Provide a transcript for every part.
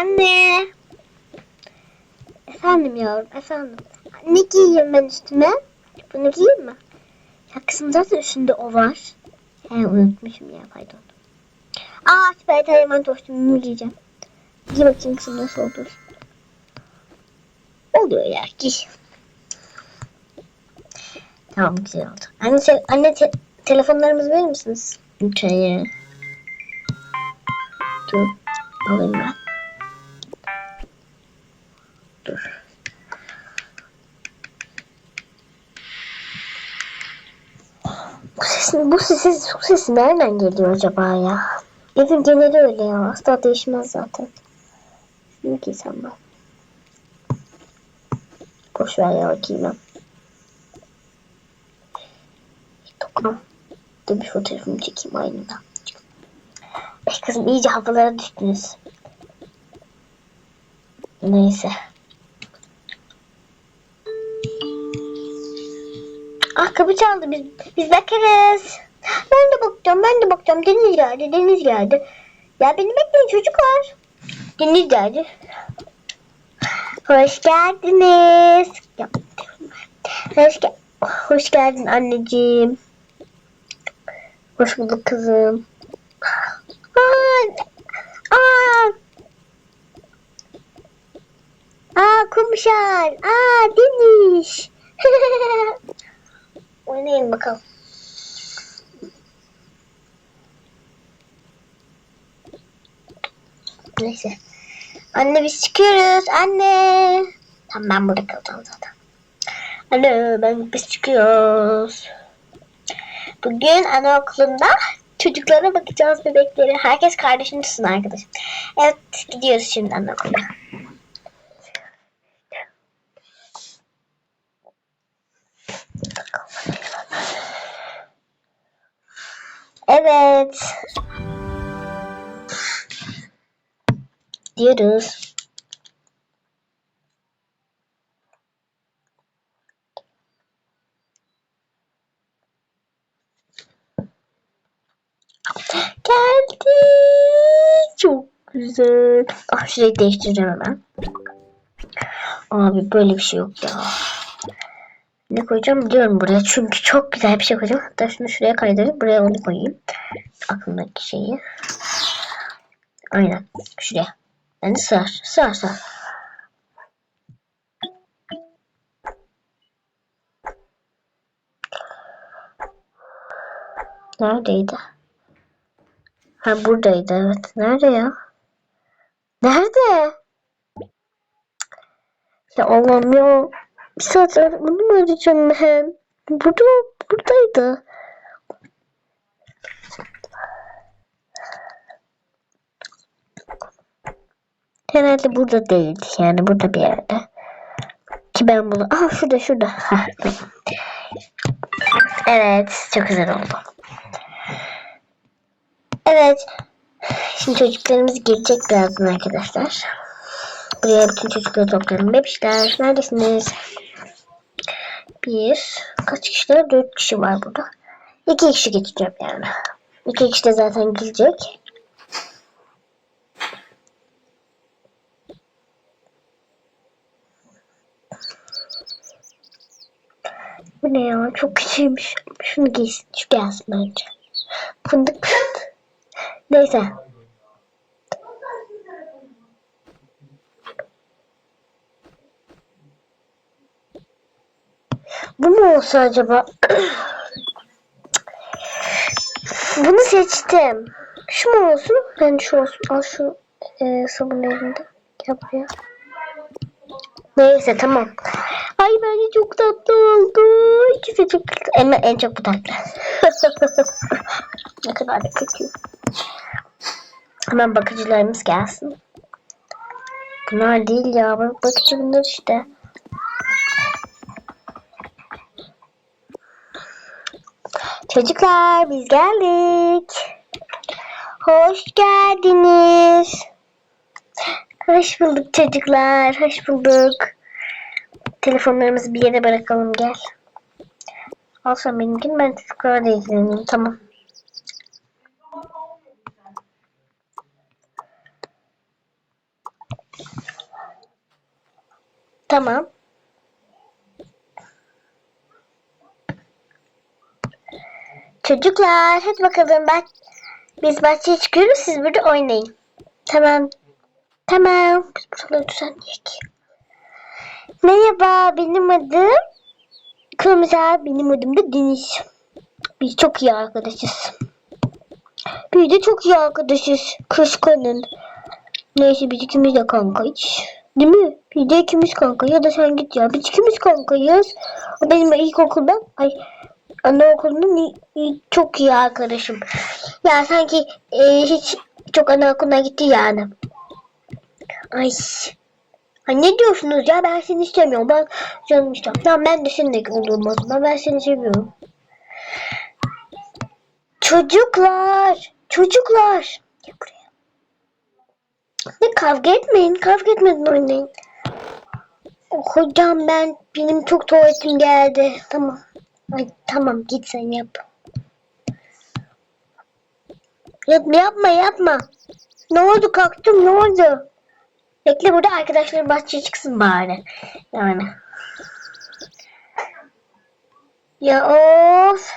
Anne. Efendim yavrum efendim. Ne giyeyim ben üstüme? Bunu giyeyim mi? Ya kızım zaten üstünde o var. He unutmuşum ya pardon. Aa süper hemen kostümümü giyeceğim. Giy bakayım kızım nasıl olur. Oluyor ya giy. Tamam güzel oldu. Anne, te- anne te- telefonlarımızı verir misiniz? Çayı. Dur. Alayım ben. Dur. Bu sesin, bu sesin, bu sesi nereden geliyor acaba ya? Evin geneli öyle ya. Asla değişmez zaten. Şunu giysem ben. Boş ver ya giymem. Dokunam. Dur bir fotoğrafımı çekeyim aynada. Ay kızım iyice havalara düştünüz. Neyse. Ah kapı çaldı biz biz bakarız. Ben de bakacağım ben de bakacağım. Deniz geldi Deniz geldi. Ya beni bekleyin çocuklar. Deniz geldi. Hoş geldiniz. Hoş, gel hoş geldin anneciğim. Hoş bulduk kızım. Aa, aa, aa kumşar. Aa Deniz. Oynayın bakalım. Neyse. Anne biz çıkıyoruz. Anne. Tamam ben burada kalacağım zaten. Anne ben biz çıkıyoruz. Bugün anaokulunda çocuklara bakacağız bebeklere. Herkes kardeşini tutsun arkadaşım. Evet gidiyoruz şimdi anaokuluna. Evet. Diyoruz. Geldi. Çok güzel. Ah şurayı değiştireceğim hemen. Abi böyle bir şey yok ya. Ne koyacağım biliyorum buraya. Çünkü çok güzel bir şey koyacağım. Hatta şunu şuraya kaydırıp buraya onu koyayım. Aklımdaki şeyi. Aynen. Şuraya. Yani sığar. Sığar sığar. Neredeydi? Ha buradaydı evet. Nerede ya? Nerede? Ya Allah'ım ya. Bir saat bunu mu arayacağım ben? Burada, buradaydı. Herhalde burada değil. Yani burada bir yerde. Ki ben bunu... Aa şurada şurada. Evet. Çok güzel oldu. Evet. Şimdi çocuklarımız gelecek birazdan arkadaşlar. Buraya bütün çocukları toplayalım. Bebişler neredesiniz? Bir. Kaç kişiler? Dört kişi var burada. İki kişi geçeceğim yani. İki kişi de zaten gelecek. Bu ne ya? Çok küçüğmüş. Şunu giysin. Şu gelsin bence. Fındık. Neyse. Bu mu olsa acaba? Bunu seçtim. Şu mu olsun? Ben şu olsun. Al şu e, sabun elinde. Gel buraya. Neyse tamam. Ay bence çok tatlı oldu. İkisi çok tatlı. En, en çok bu tatlı. ne kadar da kötü. Hemen bakıcılarımız gelsin. Bunlar değil ya. Bak bakıcı bunlar işte. Çocuklar biz geldik. Hoş geldiniz. Hoş bulduk çocuklar. Hoş bulduk. Telefonlarımızı bir yere bırakalım gel. Al sen benimkini ben çocuklarla da ilgileneyim tamam. Tamam. Çocuklar hadi bakalım bak. Biz bahçeye çıkıyoruz siz burada oynayın. Tamam. Tamam. Biz buraları düzenleyek. Merhaba benim adım Kumsal. Benim adım da Deniz. Biz çok iyi arkadaşız. Biz de çok iyi arkadaşız. Kıskanın. Neyse biz ikimiz de kankayız. Değil mi? Biz de ikimiz kanka. Ya da sen git ya. Biz ikimiz kankayız. O benim ilkokulda, ay ni- çok iyi arkadaşım. Ya sanki e, hiç çok anaokuluna gitti yani. Ay. Ay ne diyorsunuz ya ben seni istemiyorum. Bak canım işte. Tamam ben de seninle olurum o zaman. Ben seni seviyorum. Çocuklar. Çocuklar. Gel buraya. Ne kavga etmeyin. Kavga etmeden oynayın. Oh, Hocam ben benim çok tuvaletim geldi. Tamam. Ay, tamam git sen yap. Yapma yapma yapma. Ne oldu kalktım ne oldu? Bekle burada arkadaşlarım bahçeye çıksın bari. Yani. Ya of.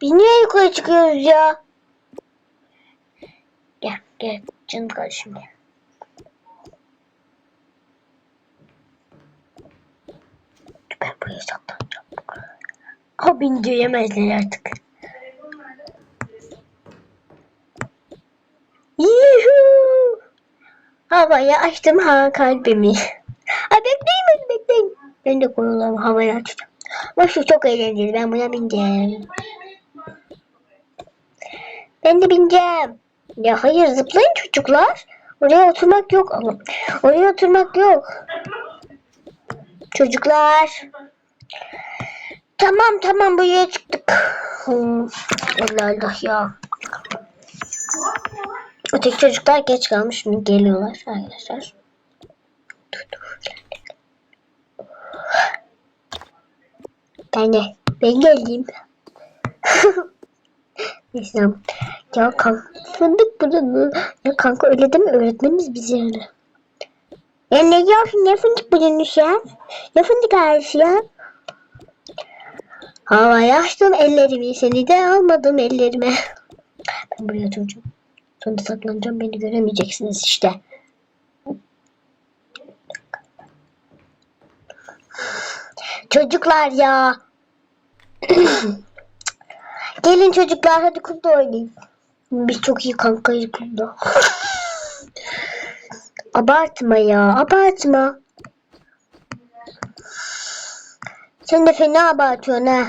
Biz niye yukarı çıkıyoruz ya? Gel gel canım kardeşim gel. Ben buraya saklanacağım. O beni göremezler artık. Yuhuu! Havaya açtım ha kalbimi. Ay bekleyin bekleyin. Ben de konularımı havaya açtım. Ama şu çok eğlenceli. Ben buna bineceğim. Ben de bineceğim. Ya hayır zıplayın çocuklar. Oraya oturmak yok. Oraya oturmak yok. Çocuklar. Tamam tamam buraya çıktık. Allah Allah ya. Öteki çocuklar geç kalmış. Şimdi geliyorlar arkadaşlar. Dur. Ben geldim. Neyse. Ya kanka. Fındık buranı. Ya kanka öyle deme öğretmenimiz bizi yani. Ya ne diyorsun? Ne fındık buranı ya? Ne fındık ağacı ya? Havaya açtım ellerimi. Seni de almadım ellerime. Ben buraya oturacağım. Sonra saklanacağım. Beni göremeyeceksiniz işte. Çocuklar ya. Gelin çocuklar hadi kumda oynayın. Biz çok iyi kankayız kumda. Abartma ya abartma. Sen de fena abartıyorsun ha.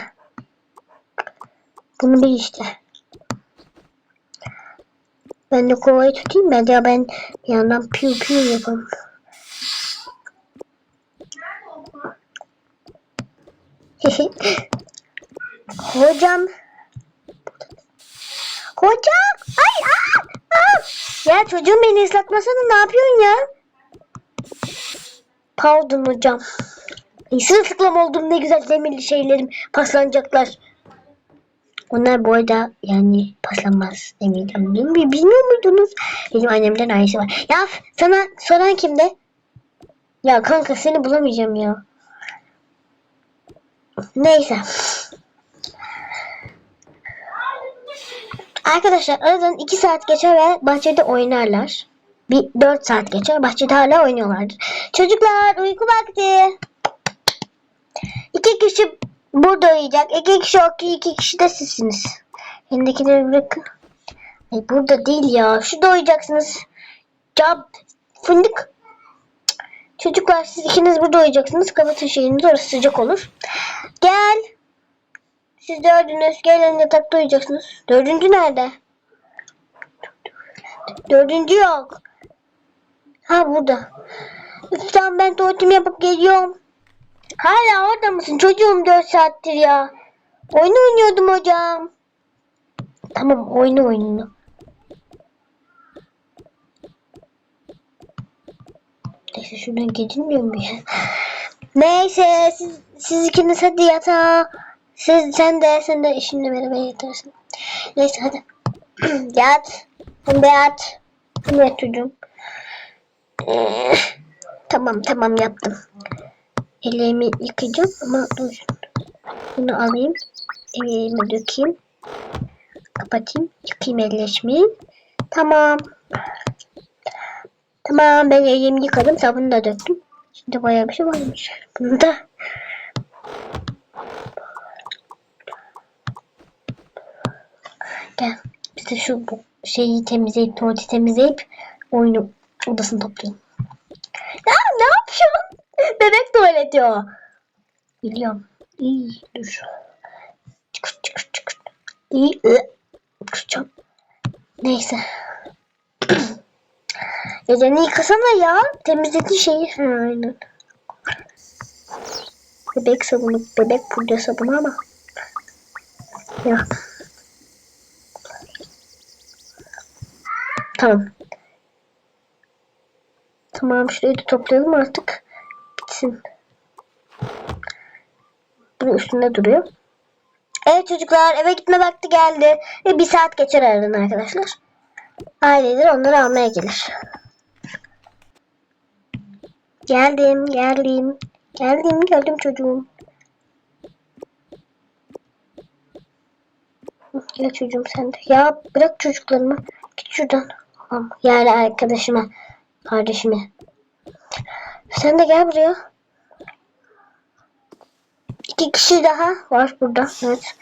Bunu bil işte. Ben de kovayı tutayım ben de ben bir yandan piu piu yapalım. Hocam. Hocam. Ay aa. Ya çocuğum beni ıslatmasana ne yapıyorsun ya? Pardon hocam. Ay, Sırılsıklam oldum ne güzel demirli şeylerim paslanacaklar. Onlar bu arada yani paslanmaz mi? Bilmiyor muydunuz? Benim annemden aynısı var. Ya sana soran kimde? Ya kanka seni bulamayacağım ya. Neyse. Arkadaşlar aradan 2 saat geçer ve bahçede oynarlar. Bir 4 saat geçer bahçede hala oynuyorlardır. Çocuklar uyku vakti. İki kişi burada uyuyacak. İki kişi o ki iki kişi de sizsiniz. Elindekileri bırakın. Ay burada değil ya. Şurada uyuyacaksınız. Ya fındık. Çocuklar siz ikiniz burada uyuyacaksınız. Kapatın şeyinizi orası sıcak olur. Gel. Siz dördünüz gelin yatakta uyuyacaksınız. Dördüncü nerede? Dördüncü yok. Ha burada. Tamam ben tuvaletimi yapıp geliyorum. Hala orada mısın çocuğum 4 saattir ya. Oyun oynuyordum hocam. Tamam oyunu oyunu. Neyse şuradan gidilmiyor mu ya? Neyse siz, siz ikiniz hadi yatağa. Siz, sen de sen de eşinle beraber yatarsın. Neyse hadi. yat. De yat. De yat çocuğum. Tamam tamam yaptım. Ellerimi yıkayacağım ama dur. Bunu alayım. Ellerime dökeyim. Kapatayım. Yıkayayım elleşmeyi. Tamam. Tamam ben ellerimi yıkadım. Sabunu da döktüm. Şimdi bayağı bir şey varmış. Bunda. Gel. Biz de şu şeyi temizleyip, tuvaleti temizleyip oyunu odasını toplayalım. Ya ne yapıyorsun? Bebek tuvaleti o. Biliyorum. İyi dur. Çıkır çıkır çıkır. İyi. ı, Kusacağım. Neyse. Ellerini yıkasana ya. Temizlediğin şeyi. Ha, aynen. Bebek sabunu, bebek pudra sabunu ama. Ya. Tamam. Tamam şurayı da toplayalım artık. Bitsin. Bu üstünde duruyor. Evet çocuklar eve gitme vakti geldi. Ve bir saat geçer aradan arkadaşlar. Aileler onları almaya gelir. Geldim, geldim. Geldim, geldim çocuğum. Gel çocuğum sen de. Ya bırak çocuklarımı. Git şuradan. Tamam. Yani arkadaşıma, kardeşime. Sen de gel buraya. İki kişi daha var burada. Evet.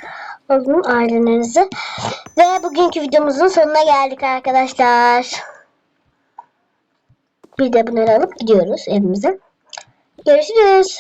Alın ailelerinizi. Ve bugünkü videomuzun sonuna geldik arkadaşlar. Bir de bunları alıp gidiyoruz evimize. Görüşürüz.